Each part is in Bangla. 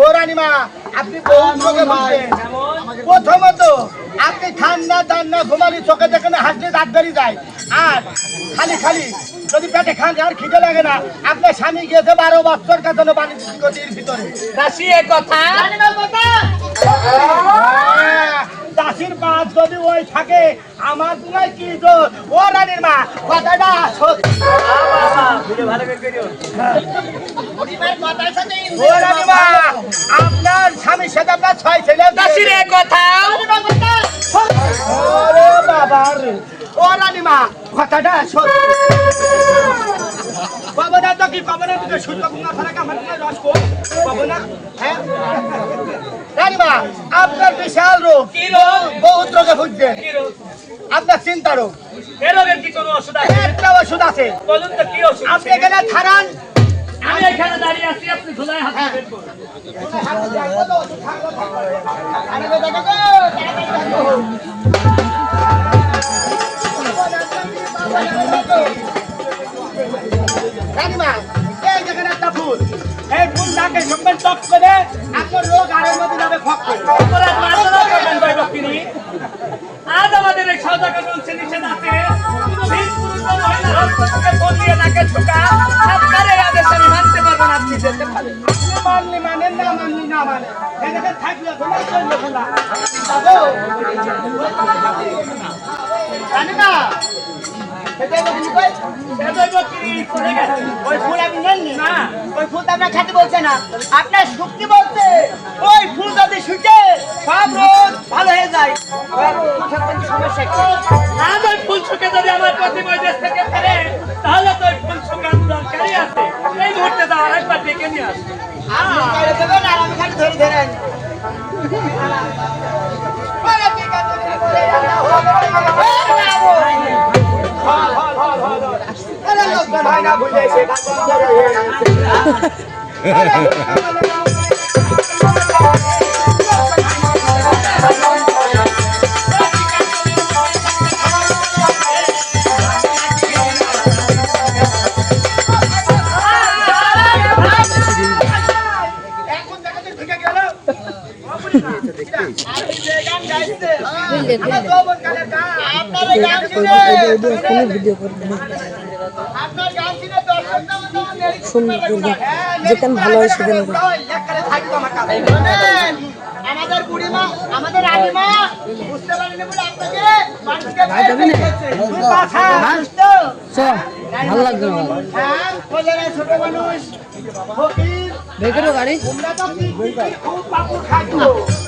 ও রানীমা আপনি বহু চোখে বুঝবেন প্রথমত আপনি ঠান্ডা ঠান্ডা ঘুমালি চোখে দেখেন হাসলে দাঁত বেরিয়ে যায়। আর খালি খালি যদি পেটে খান আর খিদে লাগে না আপনার স্বামী গিয়েছে বারো বছর কাটানো বাণিজ্যিক ভিতরে। কথা। দাসির পাঁচ যদি ওই থাকে। আমার তোমায় কি ও রানীর মা কথাটা আপনার স্বামীর সাথে আপনার ছয় ছেলে। দাসী এ কথা। ও রানীমা কথাটা তো কি সূর্য আমার রস হ্যাঁ। রানীমা আপনার বিশাল রোগ কি রোগ? রোগে ভুগছেন আপনার চিন্তা রোগ ওষুধ আছে একটা ওষুধ আপনি এখানে থানান আমি এখানে দাঁড়িয়ে আছি আপনি ধুলায় হাত। দিবেন করুন। রানীমা, এই দেখেন একটা ফুল। এই ফুলটাকে সঙ্গে টক করে আপনার রোগ আরের মধ্যে যাবে ফক করে। আপনার শুক্তি বলছে ওই ফুল যদি শুকে সব ভালো হয়ে যায় ফুল শুকে যদি আমার প্রতিময় দেশ তাহলে তো ফুল শুকানো দরকারই আছে এই মুহূর্তে একবার ডেকে নিয়ে আসবে আর ধরে ধরে হয় না, বুঝে এসে আপনার এই গান শুনে, আপনার গান শুনে দর্শকরা আমাদের মেরে দিতে পারবে না। হ্যাঁ, যেখানে ভালো হয় সেখানে। ভালো লাগবে ছোট মানুষ গাড়ি খুব।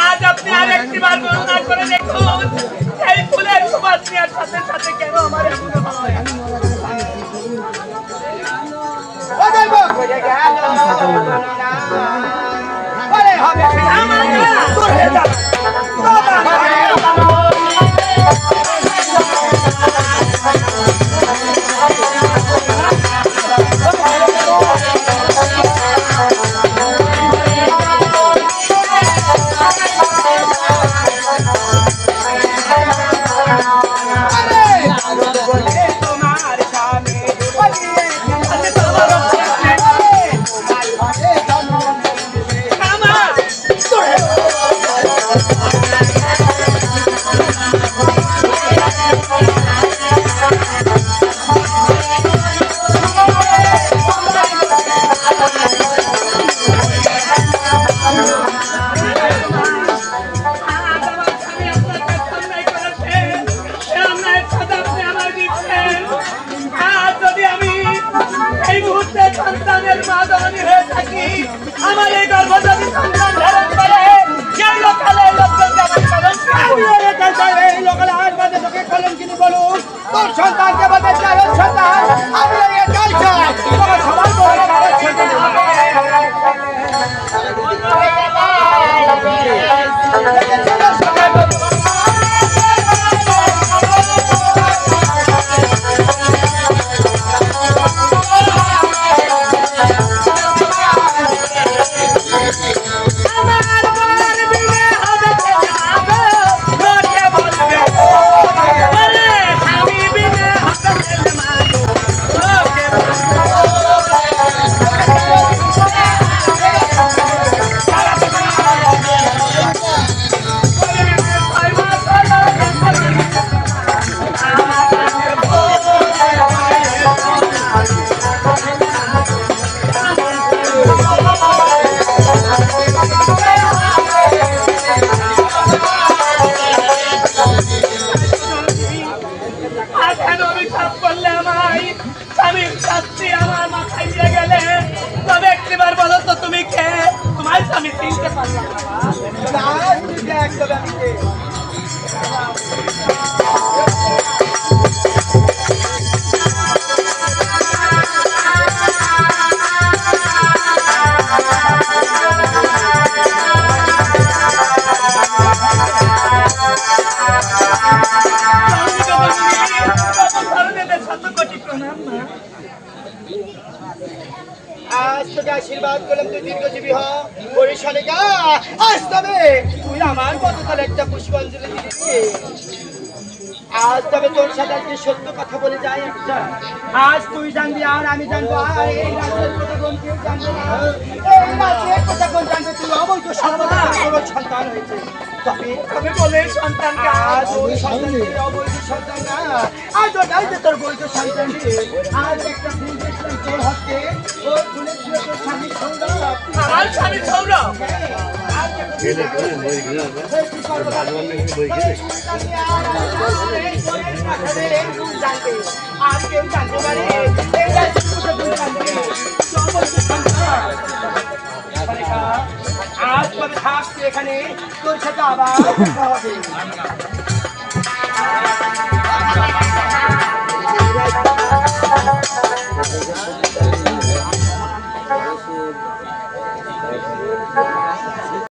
আজ আপনি আর একটি বার 자. সন্তানের মা জননী হয়ে থাকি আমার এই গর্ভ যদি সন্তান ধারণ করে সেই লোকালে এই লোকজনকে আমার কলঙ্ক আমি তোমার স্বামী চিনতে পারলাম না। আজ তোকে আশীর্বাদ করলাম, তুই দীর্ঘজীবী আজ তবে তুই আমার মতো একটা পুষ্পাঞ্জলি আজ তবে তোর সাথে আজকে সত্য কথা বলে যাই আজ তুই জানবি আর আমি জানব। আর এই রাজ্যের কথা কোন জানবে তুই অবৈধ সর্বদা তোর সন্তান হয়েছে। তবে তবে বলে সন্তানকে আজ ওই সন্তানকে অবৈধ সন্তান না আজ ওটাই যে তোর বৈধ সন্তান আজ একটা ফুল দেখলাম তোর হাতে ওর ফুলে ছিল তোর স্বামী সৌরভ। আমার স্বামী সৌরভ? আর কেউ জানতে পারে এই রাজ্যের কথা কেউ জানবে। না। আচ্ছা আজ তবে থাকছি এখানে তোর সাথে আবার। হবে